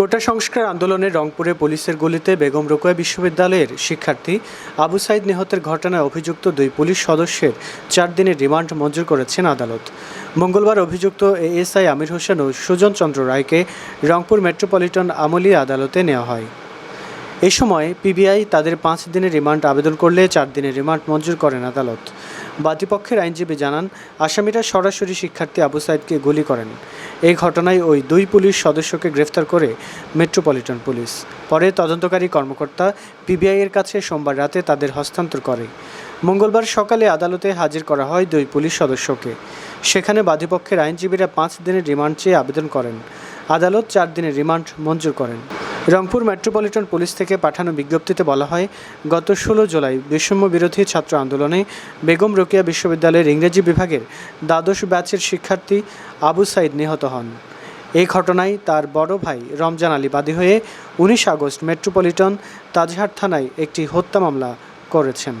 কোটা সংস্কার আন্দোলনে রংপুরে পুলিশের গুলিতে বেগম রোকোয়া বিশ্ববিদ্যালয়ের শিক্ষার্থী আবু সাইদ নিহতের ঘটনায় অভিযুক্ত দুই পুলিশ সদস্যের চার দিনের রিমান্ড মঞ্জুর করেছেন আদালত। মঙ্গলবার অভিযুক্ত এএসআই আমির হোসেন ও সুজন চন্দ্র রায়কে রংপুর মেট্রোপলিটন আমলি আদালতে নেওয়া হয়। এই সময় পিবিআই তাদের পাঁচ দিনের রিমান্ড আবেদন করলে চার দিনের রিমান্ড মঞ্জুর করেন আদালত। বাদীপক্ষের আইনজীবী জানান, আসামিরা সরাসরি শিক্ষার্থী আবু সাইদকে গুলি করেন। এই ঘটনায় ওই দুই পুলিশ সদস্যকে গ্রেফতার করে মেট্রোপলিটন পুলিশ। পরে তদন্তকারী কর্মকর্তা পিবিআইয়ের কাছে সোমবার রাতে তাদের হস্তান্তর করে। মঙ্গলবার সকালে আদালতে হাজির করা হয় দুই পুলিশ সদস্যকে। সেখানে বাদীপক্ষের আইনজীবীরা পাঁচ দিনের রিমান্ড চেয়ে আবেদন করেন। আদালত চার দিনের রিমান্ড মঞ্জুর করেন। রংপুর মেট্রোপলিটন পুলিশ থেকে পাঠানো বিজ্ঞপ্তিতে বলা হয়, গত ষোলো জুলাই বৈষম্য বিরোধী ছাত্র আন্দোলনে বেগম রোকেয়া বিশ্ববিদ্যালয়ের ইংরেজি বিভাগের দ্বাদশ ব্যাচের শিক্ষার্থী আবু সাইদ নিহত হন। এই ঘটনায় তার বড় ভাই রমজান আলী বাদী হয়ে উনিশ আগস্ট মেট্রোপলিটন তাজহাট থানায় একটি হত্যা মামলা করেছেন।